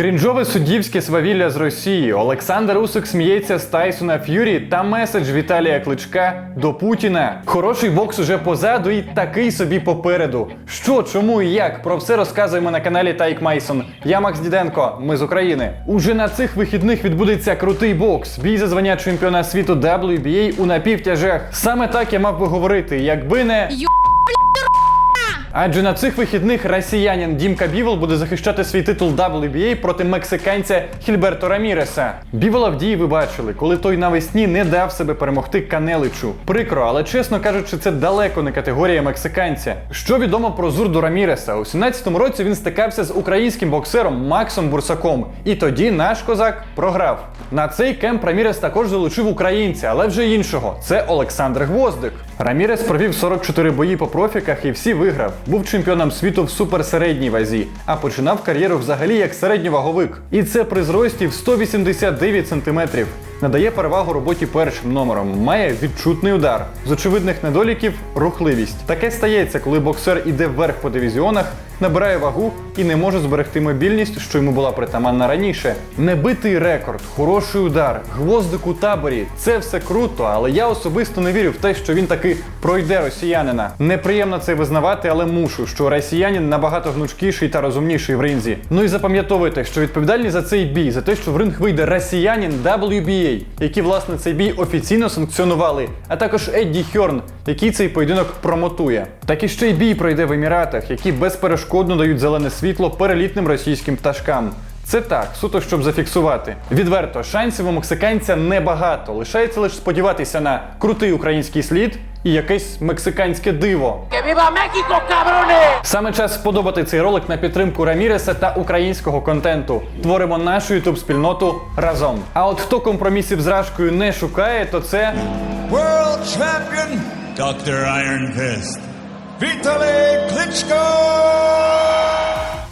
Крінжове суддівське свавілля з Росії. Олександр Усик сміється з Тайсона Ф'юрі та меседж Віталія Кличка до Путіна. Хороший бокс уже позаду і такий собі попереду. Що, чому і як? Про все розказуємо на каналі Тайк Майсон. Я Макс Діденко. Ми з України. Уже на цих вихідних відбудеться крутий бокс. Бій за звання чемпіона світу WBA у напівтяжах. Саме так я мав би говорити, якби не. Адже на цих вихідних росіянин Дімка Бівол буде захищати свій титул WBA проти мексиканця Хільберто Раміреса. Бівола в дії ви бачили, коли той навесні не дав себе перемогти Канеличу. Прикро, але чесно кажучи, це далеко не категорія мексиканця. Що відомо про Зурду Раміреса? У 17-му році він стикався з українським боксером Максом Бурсаком, і тоді наш козак програв. На цей кемп Рамірес також залучив українця, але вже іншого. Це Олександр Гвоздик. Рамірес провів 44 бої по профіках і всі виграв. Був чемпіоном світу в суперсередній вазі, а починав кар'єру взагалі як середньоваговик. І це при зрості в 189 сантиметрів. Надає перевагу роботі першим номером, має відчутний удар. З очевидних недоліків рухливість. Таке стається, коли боксер іде вверх по дивізіонах, набирає вагу і не може зберегти мобільність, що йому була притаманна раніше. Небитий рекорд, хороший удар, гвоздик у таборі це все круто, але я особисто не вірю в те, що він таки пройде росіянина. Неприємно це визнавати, але мушу, що росіянин набагато гнучкіший та розумніший в ринзі. Ну і запам'ятовуйте, що відповідальні за цей бій, за те, що в ринг вийде росіянин WBA, які власне цей бій офіційно санкціонували, а також Едді Хьорн, який цей поєдинок промотує. Так і ще й бій пройде в Еміратах, які безперешкодно дають зелене світло перелітним російським пташкам. Це так, суто щоб зафіксувати. Відверто, шансів у мексиканця небагато. Лишається лише сподіватися на крутий український слід і якесь мексиканське диво. ¡Que viva Саме час сподобати цей ролик на підтримку Раміреса та українського контенту. Творимо нашу ютуб спільноту разом. А от хто компромісів з рашкою не шукає, то це World Champion Dr. Iron Fist. Віталій Klitschko!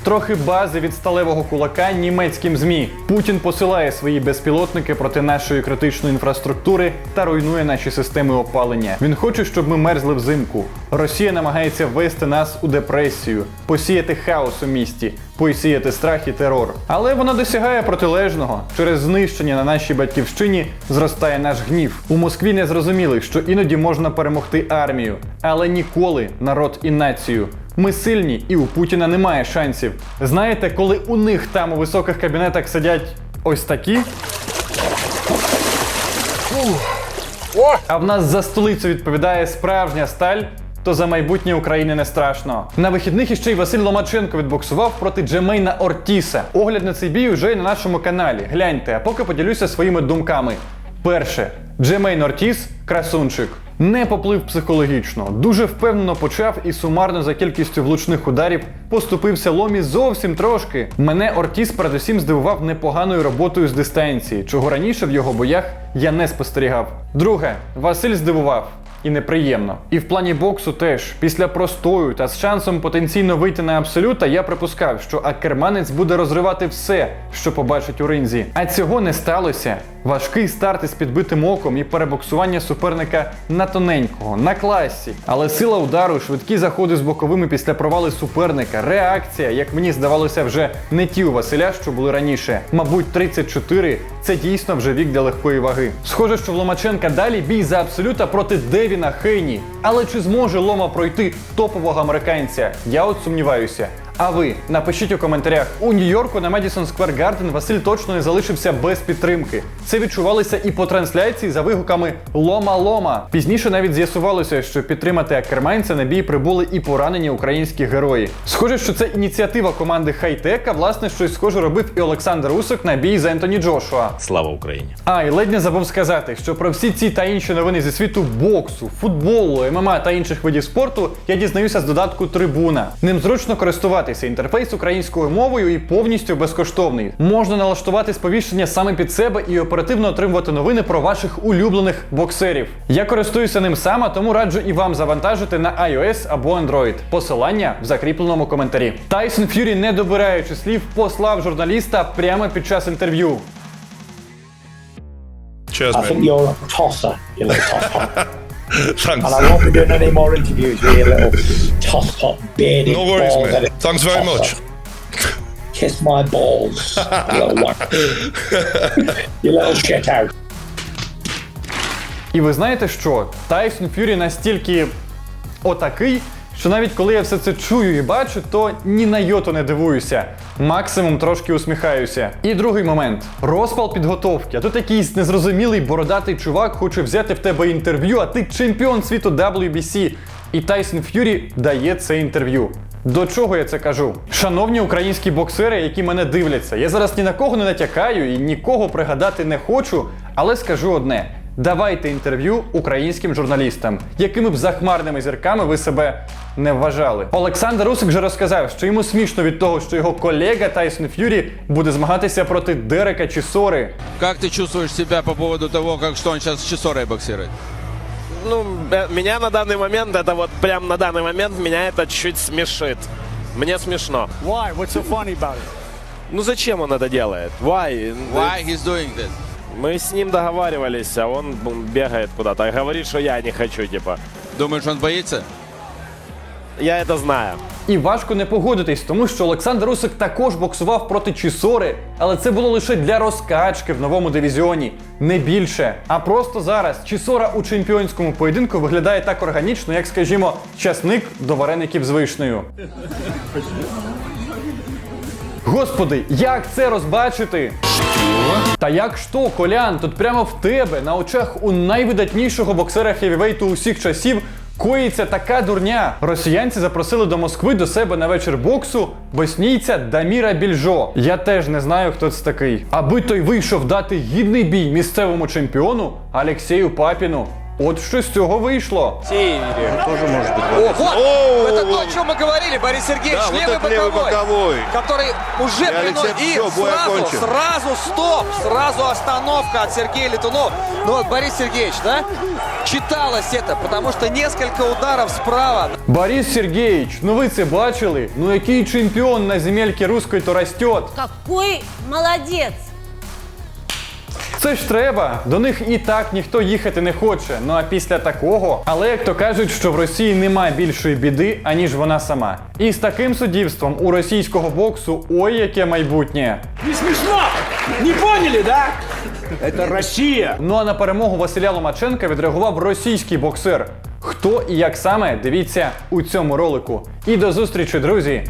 Трохи бази від сталевого кулака німецьким змі. Путін посилає свої безпілотники проти нашої критичної інфраструктури та руйнує наші системи опалення. Він хоче, щоб ми мерзли взимку. Росія намагається ввести нас у депресію, посіяти хаос у місті, посіяти страх і терор. Але вона досягає протилежного. Через знищення на нашій батьківщині зростає наш гнів. У Москві не зрозуміли, що іноді можна перемогти армію, але ніколи народ і націю. Ми сильні, і у Путіна немає шансів. Знаєте, коли у них там у високих кабінетах сидять ось такі. А в нас за столицю відповідає справжня сталь. То за майбутнє України не страшно. На вихідних іще й Василь Ломаченко відбоксував проти Джемейна Ортіса. Огляд на цей бій уже на нашому каналі. Гляньте, а поки поділюся своїми думками. Перше, Джемейн Ортіс красунчик. Не поплив психологічно, дуже впевнено почав і сумарно за кількістю влучних ударів поступився ломі зовсім трошки. Мене Ортіс передусім здивував непоганою роботою з дистанції, чого раніше в його боях я не спостерігав. Друге, Василь здивував. І неприємно. І в плані боксу теж після простою та з шансом потенційно вийти на абсолюта, я припускав, що акерманець буде розривати все, що побачить у ринзі. А цього не сталося. Важкий старт із підбитим оком і перебоксування суперника на тоненького, на класі. Але сила удару, швидкі заходи з боковими після провали суперника, реакція, як мені здавалося, вже не ті у Василя, що були раніше. Мабуть, 34 це дійсно вже вік для легкої ваги. Схоже, що в Ломаченка далі бій за абсолюта проти Девіна Хейні. Але чи зможе Лома пройти топового американця? Я от сумніваюся. А ви напишіть у коментарях у Нью-Йорку на Madison Square Garden Василь точно не залишився без підтримки. Це відчувалося і по трансляції за вигуками Лома Лома. Пізніше навіть з'ясувалося, що підтримати акерманця на бій прибули і поранені українські герої. Схоже, що це ініціатива команди Хайтека. Власне, щось схоже робив і Олександр Усик на бій з Ентоні Джошуа. Слава Україні! А, і ледь не забув сказати, що про всі ці та інші новини зі світу боксу, футболу, ММА та інших видів спорту я дізнаюся з додатку Трибуна. Ним зручно користуватися. Інтерфейс українською мовою і повністю безкоштовний. Можна налаштувати сповіщення саме під себе і оперативно отримувати новини про ваших улюблених боксерів. Я користуюся ним саме, тому раджу і вам завантажити на iOS або Android. Посилання в закріпленому коментарі. Тайсон Ф'юрі, не добираючи слів, послав журналіста прямо під час інтерв'ю. Cheers, I think you're a tosser, you little toss pot. Thanks. and I won't be doing any more interviews with you little toss pot bearded No worries, balls mate. headed Thanks very tosser. much. Kiss my balls, you little what? you little shit out. І ви знаєте що? Тайсон Фюрі настільки отакий, Що навіть коли я все це чую і бачу, то ні на йоту не дивуюся. Максимум трошки усміхаюся. І другий момент розпал підготовки. А тут якийсь незрозумілий бородатий чувак хоче взяти в тебе інтерв'ю, а ти чемпіон світу WBC. І Тайсон Ф'юрі дає це інтерв'ю. До чого я це кажу? Шановні українські боксери, які мене дивляться, я зараз ні на кого не натякаю і нікого пригадати не хочу, але скажу одне: давайте інтерв'ю українським журналістам, якими б захмарними зірками ви себе не вважали. Олександр Усик вже розказав, що йому смішно від того, що його колега Тайсон Ф'юрі буде змагатися проти Дерека Чісори. Как ты чувствуешь себя по поводу того, как что он сейчас с Чесорой боксирует? Ну, э, меня на данный момент, это вот прям на данный момент меня это чуть смешит. Мне смешно. Why? What's so funny about it? Ну зачем он это делает? Why? Why he's doing this? Мы с ним договаривались, а он бегает куда-то и говорит, что я не хочу, типа. Думаешь, он боится? Я это знаю. І важко не погодитись, тому що Олександр Усик також боксував проти Чісори, але це було лише для розкачки в новому дивізіоні, не більше. А просто зараз Чісора у чемпіонському поєдинку виглядає так органічно, як, скажімо, часник до вареників з вишнею. Господи, як це розбачити? Та як що, Колян, тут прямо в тебе, на очах у найвидатнішого боксера хевівейту усіх часів, коїться така дурня. Росіянці запросили до Москви до себе на вечір боксу боснійця Даміра Більжо. Я теж не знаю, хто це такий. Аби той вийшов дати гідний бій місцевому чемпіону Алексею Папіну. От що з цього вийшло. О, вот! Это то, о чем мы говорили, Борис Сергеевич. Да, вот левый, этот левый боковой. Который уже И приносит. Алексей, И всё, бой сразу, окончен. сразу стоп, сразу остановка от Сергея Летунова. Ну вот, Борис Сергеевич, да? Читалось это, потому что несколько ударов справа. Борис Сергеевич, ну ви це бачили? Ну який чемпіон на земельки руської то растет? Какой молодец! Це ж треба. До них і так ніхто їхати не хоче. Ну а після такого, але як то кажуть, що в Росії немає більшої біди, аніж вона сама. І з таким суддівством у російського боксу ой яке майбутнє. Не смешно! Не поняли, да? Это Россия! Ну а на перемогу Василя Ломаченка відреагував російський боксер. Хто і як саме дивіться у цьому ролику. І до зустрічі, друзі!